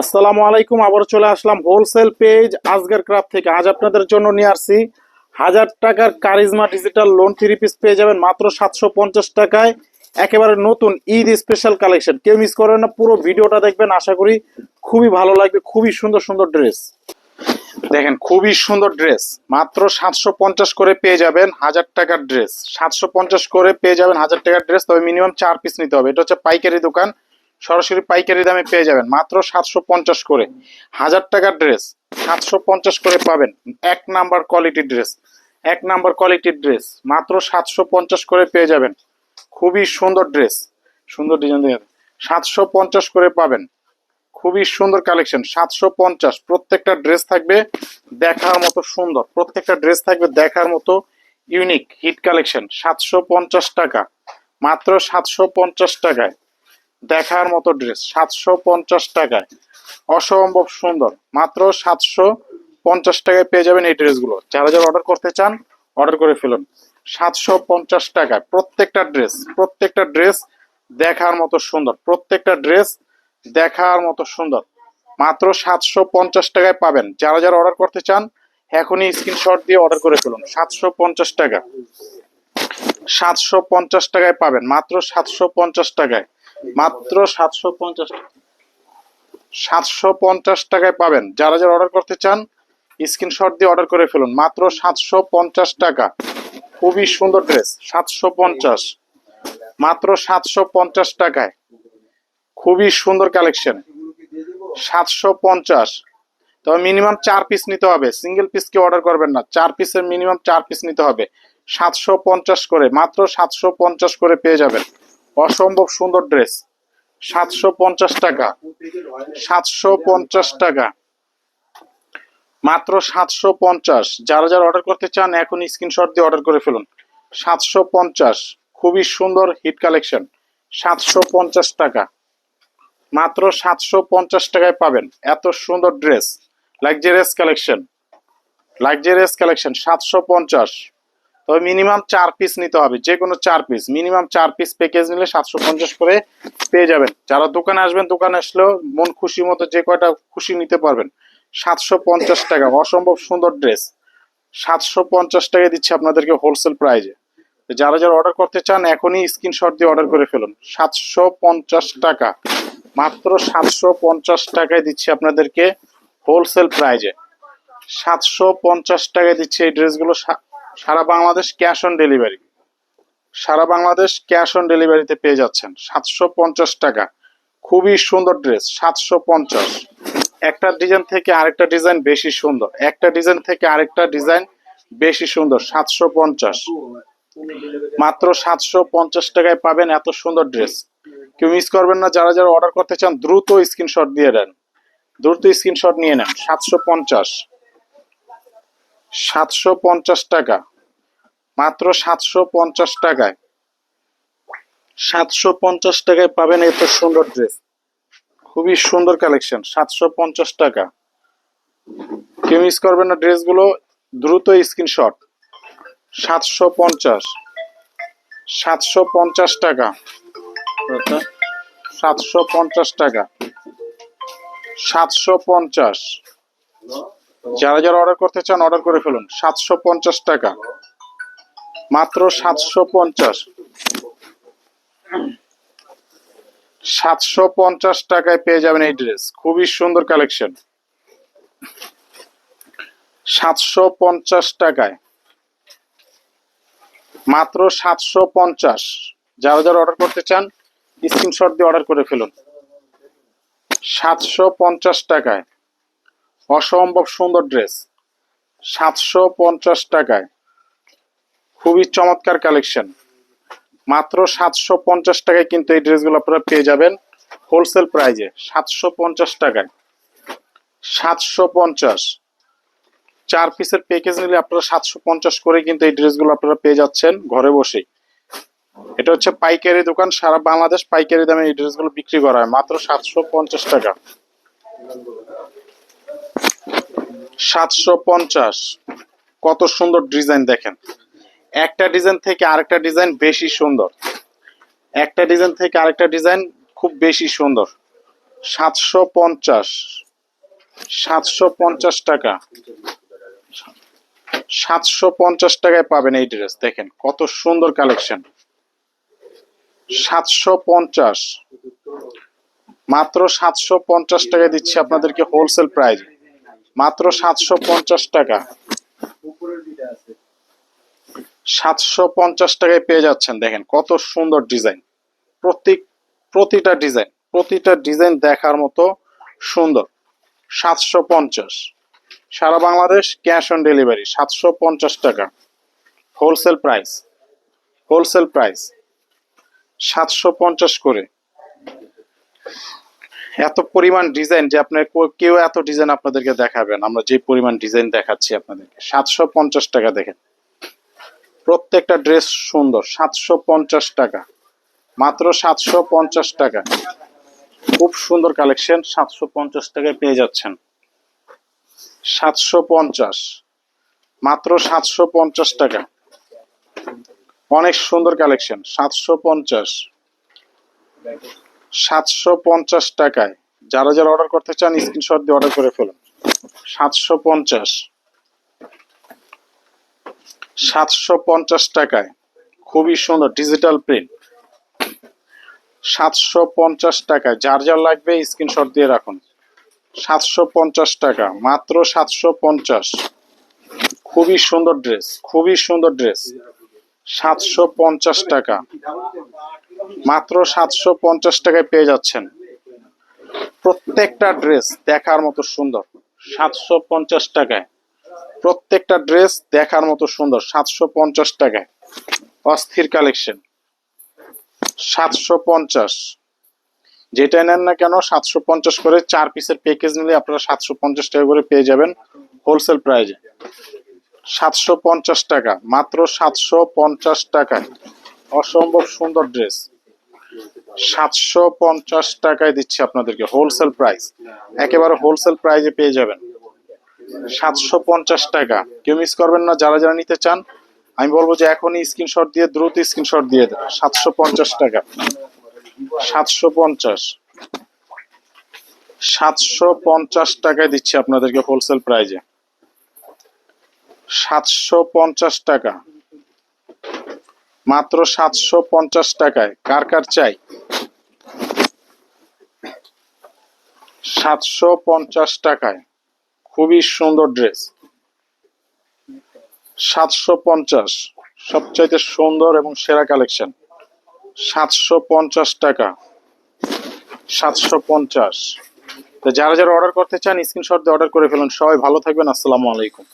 আসসালামু আলাইকুম আবার চলে আসলাম হোলসেল পেজ আজগার ক্রাফট থেকে। আজ আপনাদের জন্য নিয়ে আসছি হাজার টাকার charisma digital lawn three piece পেয়ে যাবেন মাত্র সাতশো পঞ্চাশ টাকায়। একেবারে নতুন ঈদ স্পেশাল কালেকশন কেউ মিস করবেন না, পুরো ভিডিওটা দেখবেন, আশা করি খুবই ভালো লাগবে, খুবই সুন্দর সুন্দর ড্রেস দেখেন, খুবই সুন্দর ড্রেস মাত্র সাতশো পঞ্চাশ করে পেয়ে যাবেন হাজার টাকার ড্রেস সাতশো পঞ্চাশ করে পেয়ে যাবেন হাজার টাকার ড্রেস তবে মিনিমাম চার পিস নিতে হবে। এটা হচ্ছে পাইকারি দোকান। সরাসরি পাইকারি দামে পেয়ে যাবেন। মাত্র সাতশো পঞ্চাশ করে। হাজার টাকার ড্রেস, সাতশো পঞ্চাশ করে পাবেন। এক নাম্বার কোয়ালিটির ড্রেস এক নাম্বার কোয়ালিটির ড্রেস মাত্র সাতশো পঞ্চাশ করে পেয়ে যাবেন। খুবই সুন্দর ড্রেস সুন্দর ডিজাইন দিয়ে সাতশো পঞ্চাশ করে পাবেন। খুবই সুন্দর কালেকশন সাতশো পঞ্চাশ। প্রত্যেকটা ড্রেস থাকবে দেখার মতো সুন্দর। প্রত্যেকটা ড্রেস থাকবে দেখার মতো ইউনিক হিট কালেকশন সাতশো পঞ্চাশ টাকা। মাত্র সাতশো পঞ্চাশ টাকায়। দেখার মতো ড্রেস সাতশো পঞ্চাশ টাকায়। অসম্ভব সুন্দর। মাত্র সাতশো পঞ্চাশ টাকায় পেয়ে যাবেন এই ড্রেসগুলো যারা যারা অর্ডার করতে চান অর্ডার করে ফেলুন। সাতশো পঞ্চাশ টাকায় প্রত্যেকটা ড্রেস প্রত্যেকটা ড্রেস দেখার মতো সুন্দর। প্রত্যেকটা ড্রেস দেখার মতো সুন্দর। মাত্র সাতশো পঞ্চাশ টাকায় পাবেন। যারা যারা অর্ডার করতে চান, এখনই স্ক্রিনশট দিয়ে অর্ডার করে ফেলুন। সাতশো পঞ্চাশ টাকা। সাতশো পঞ্চাশ টাকায় পাবেন। মাত্র সাতশো পঞ্চাশ টাকায়। মাত্র সাতশো পঞ্চাশ সাতশো পঞ্চাশ টাকায় পাবেন। যারা যারা অর্ডার করতে চান স্ক্রিনশট দিয়ে অর্ডার করে ফেলুন। মাত্র সাতশো পঞ্চাশ টাকা। খুবই সুন্দর ড্রেস সাতশো পঞ্চাশ। মাত্র সাতশো পঞ্চাশ টাকায়। খুবই সুন্দর কালেকশন সাতশো পঞ্চাশ। তবে মিনিমাম চার পিস নিতে হবে। সিঙ্গেল পিস কি অর্ডার করবেন না। চার পিসের মিনিমাম চার পিস নিতে হবে। সাতশো পঞ্চাশ করে, মাত্র সাতশো পঞ্চাশ করে পেয়ে যাবেন। অসম্ভব সুন্দর ড্রেস। সাতশো পঞ্চাশ টাকা। সাতশো পঞ্চাশ টাকা। মাত্র সাতশো পঞ্চাশ। যারা যারা অর্ডার করতে চান এখন স্ক্রিনশট দিয়ে অর্ডার করে ফেলুন। সাতশো পঞ্চাশ। খুবই সুন্দর হিট কালেকশন। সাতশো পঞ্চাশ টাকা। মাত্র সাতশো পঞ্চাশ টাকায় পাবেন। এত সুন্দর dress. Luxurious collection. Luxurious collection. সাতশো পঞ্চাশ। তবে মিনিমাম চার পিস নিতে হবে যে কোনো চার পিস মিনিমাম চার পিস প্যাকেজ নিলে সাতশো পঞ্চাশ করে পেয়ে যাবেন। যারা দোকানে আসবেন, দোকানে আসলেও মন খুশি মতো যে কয়টা খুশি নিতে পারবেন। সাতশো পঞ্চাশ টাকা, অসম্ভব সুন্দর ড্রেস সাতশো পঞ্চাশ টাকা দিচ্ছে আপনাদেরকে হোলসেল প্রাইজে যারা যারা অর্ডার করতে চান, এখনই স্ক্রিনশট দিয়ে অর্ডার করে ফেলুন। সাতশো পঞ্চাশ টাকা, মাত্র সাতশো পঞ্চাশ টাকায় দিচ্ছি আপনাদেরকে হোলসেল প্রাইজে সাতশো পঞ্চাশ টাকায় দিচ্ছে এই ড্রেসগুলো সারা বাংলাদেশ ক্যাশ অন ডেলিভারি। সারা বাংলাদেশ ক্যাশ অন ডেলিভারিতে পেয়ে যাচ্ছেন সাতশো পঞ্চাশ টাকা। খুবই সুন্দর ড্রেস, সাতশো পঞ্চাশ। একটা ডিজাইন থেকে আরেকটা ডিজাইন বেশি সুন্দর। একটা ডিজাইন থেকে আরেকটা ডিজাইন বেশি সুন্দর, সাতশো পঞ্চাশ। মাত্র সাতশো পঞ্চাশ টাকায় পাবেন এত সুন্দর ড্রেস। কেউ মিস করবেন না, যারা যারা অর্ডার করতে চান, দ্রুত স্ক্রিনশট দিয়ে দেন। দ্রুত স্ক্রিনশট নিয়ে নেন, সাতশো পঞ্চাশ। সাতশো পঞ্চাশ টাকা। মাত্র সাতশো পঞ্চাশ টাকায়। সাতশো পঞ্চাশ টাকায় পাবেন এত সুন্দর ড্রেস খুবই সুন্দর কালেকশন সাতশো পঞ্চাশ টাকা। কেউ মিস করবেন না ড্রেসগুলো দ্রুত স্ক্রিনশট সাতশো পঞ্চাশ। সাতশো পঞ্চাশ টাকা। সাতশো পঞ্চাশ টাকা। সাতশো পঞ্চাশ। যারা যারা অর্ডার করতে চান অর্ডার করে ফেলুন। সাতশো পঞ্চাশ টাকা। মাত্র সাতশো পঞ্চাশ। সাতশো পঞ্চাশ টাকায় পেয়ে যাবেন এই ড্রেস খুবই সুন্দর কালেকশন সাতশো পঞ্চাশ টাকায়। মাত্র সাতশো পঞ্চাশ। যারা যারা অর্ডার করতে চান স্ক্রিনশট দিয়ে অর্ডার করে ফেলুন। সাতশো পঞ্চাশ টাকায়। অসম্ভব সুন্দর ড্রেস। সাতশো পঞ্চাশ টাকায়। খুবই চমৎকার কালেকশন। মাত্র সাতশো পঞ্চাশ টাকায় কিন্তু এই ড্রেসগুলো আপনারা পেয়ে যাবেন হোলসেল প্রাইজে। সাতশো পঞ্চাশ টাকায়। সাতশো পঞ্চাশ। চার পিসের প্যাকেজ নিলে আপনারা সাতশো পঞ্চাশ করে কিন্তু এই ড্রেসগুলো আপনারা পেয়ে যাচ্ছেন ঘরে বসেই। এটা হচ্ছে পাইকারি দোকান। সারা বাংলাদেশ পাইকারি দামে এই ড্রেসগুলো বিক্রি করা হয়। মাত্র সাতশো পঞ্চাশ টাকা। সাতশো পঞ্চাশ। কত সুন্দর ডিজাইন দেখেন। একটা ডিজাইন থেকে আরেকটা ডিজাইন বেশি সুন্দর। একটা ডিজাইন থেকে আরেকটা ডিজাইন খুব বেশি সুন্দর। সাতশো পঞ্চাশ। সাতশো পঞ্চাশ টাকা। সাতশো পঞ্চাশ টাকায় পাবেন এই ড্রেস, দেখেন কত সুন্দর কালেকশন। সাতশো পঞ্চাশ। মাত্র সাতশো পঞ্চাশ টাকায় দিচ্ছি আপনাদেরকে হোলসেল প্রাইস। মাত্র সাতশো পঞ্চাশ টাকা। সাতশো পঞ্চাশ টাকায় পেয়ে যাচ্ছেন দেখেন কত সুন্দর ডিজাইন। প্রতি প্রতিটা ডিজাইন প্রতিটা ডিজাইন দেখার মতো সুন্দর। সাতশো পঞ্চাশ। সারা বাংলাদেশ ক্যাশ অন ডেলিভারি সাতশো পঞ্চাশ টাকা। হোলসেল প্রাইস হোলসেল প্রাইস সাতশো পঞ্চাশ করে। এত পরিমাণ ডিজাইন যে আপনার কেউ এত ডিজাইন আপনাদেরকে দেখাবেন আমরা যে পরিমাণ ডিজাইন দেখাচ্ছি আপনাদেরকে, সাতশো পঞ্চাশ টাকা দেখেন। প্রত্যেকটা ড্রেস সুন্দর, সাতশো পঞ্চাশ টাকা। মাত্র সাতশো পঞ্চাশ টাকা। খুব সুন্দর কালেকশন সাতশো পঞ্চাশ টাকায় পেয়ে যাচ্ছেন। সাতশো পঞ্চাশ। মাত্র সাতশো পঞ্চাশ টাকা। অনেক সুন্দর কালেকশন সাতশো পঞ্চাশ। সাতশো পঞ্চাশ টাকায়। যারা যারা অর্ডার করতে চান স্ক্রিনশট দিয়ে অর্ডার করে ফেলুন। সাতশো পঞ্চাশ। সাতশো পঞ্চাশ টাকায়। খুবই সুন্দর ডিজিটাল প্রিন্ট সাতশো পঞ্চাশ টাকায়। যার যার লাগবে স্ক্রিনশট দিয়ে রাখুন। সাতশো পঞ্চাশ টাকা। মাত্র সাতশো পঞ্চাশ। খুবই সুন্দর ড্রেস খুবই সুন্দর ড্রেস সাতশো পঞ্চাশ টাকা। মাত্র সাতশো পঞ্চাশ টাকায় পেয়ে যাচ্ছেন। প্রত্যেকটা ড্রেস দেখার মতো সুন্দর। সাতশো পঞ্চাশ টাকায়। প্রত্যেকটা ড্রেস দেখার মতো সুন্দর। সাতশো পঞ্চাশ টাকায়। অস্থির কালেকশন। সাতশো পঞ্চাশ। যেটা নেন না কেন সাতশো পঞ্চাশ করে চার পিসের প্যাকেজ নিলে আপনারা সাতশো পঞ্চাশ টাকা করে পেয়ে যাবেন হোলসেল প্রাইজে সাতশো পঞ্চাশ টাকা। মাত্র সাতশো পঞ্চাশ টাকায়। অসম্ভব সুন্দর ড্রেস। সাতশো পঞ্চাশ টাকায় দিচ্ছি আপনাদেরকে হোলসেল প্রাইস একেবারে হোলসেল প্রাইজে পেয়ে যাবেন। সাতশো পঞ্চাশ টাকা। কেউ মিস করবেন না, যারা যারা নিতে চান, আমি বলব যে এখনই স্ক্রিনশট দিয়ে, দ্রুত স্ক্রিনশট দিয়ে দেন। সাতশো পঞ্চাশ টাকা। সাতশো পঞ্চাশ। সাতশো পঞ্চাশ টাকায় দিচ্ছি আপনাদেরকে হোলসেল প্রাইজে সাতশো পঞ্চাশ টাকা। মাত্র সাতশো পঞ্চাশ টাকায়। কার কার চাই? সাতশো পঞ্চাশ টাকায়। খুবই সুন্দর ড্রেস সাতশো পঞ্চাশ, সবচাইতে সুন্দর এবং সেরা কালেকশন সাতশো পঞ্চাশ টাকা। সাতশো পঞ্চাশ। তো যারা যারা অর্ডার করতে চান স্ক্রিনশট দিয়ে অর্ডার করে ফেলুন। সবাই ভালো থাকবেন। আসসালামু আলাইকুম।